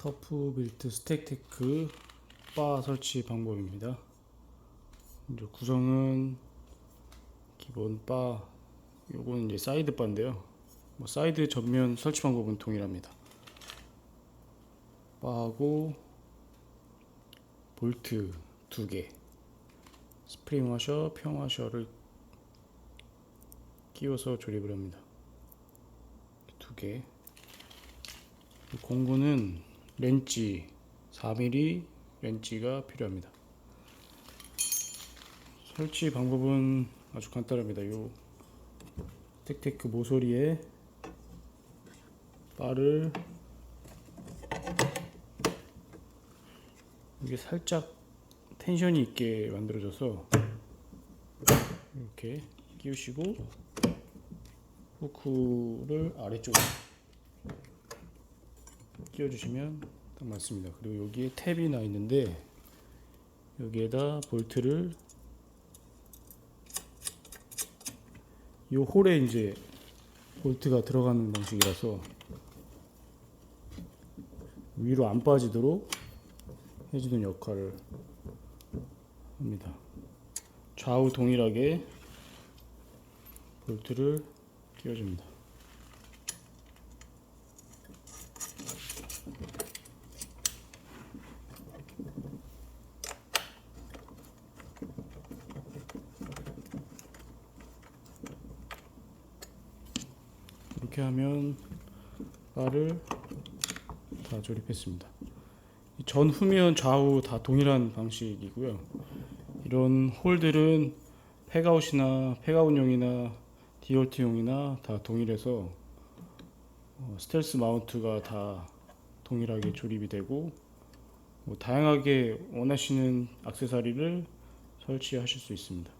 터프 빌트 스택 테크 바 설치 방법입니다. 이제 구성은 기본 바 요거는 이제 사이드 바인데요. 뭐 사이드 전면 설치 방법은 동일합니다. 바하고 볼트 두 개, 스프링 와셔, 평 와셔를 끼워서 조립을 합니다. 두 개. 공구는 렌치 4mm 렌치가 필요합니다. 설치 방법은 아주 간단합니다. 요 텍테크 모서리에 바를 이게 살짝 텐션이 있게 만들어져서 이렇게 끼우시고 후크를 아래쪽에 끼워주시면 딱 맞습니다. 그리고 여기에 탭이 나 있는데 여기에다 볼트를 이 홀에 이제 볼트가 들어가는 방식이라서 위로 안 빠지도록 해주는 역할을 합니다. 좌우 동일하게 볼트를 끼워줍니다. 이렇게 하면 바를 다 조립했습니다. 이 전후면 좌우 다 동일한 방식이고요. 이런 홀들은 팩아웃이나 팩아웃용이나 디올트용이나 다 동일해서 어, 스텔스 마운트가 다 동일하게 조립이 되고 뭐 다양하게 원하시는 액세서리를 설치하실 수 있습니다.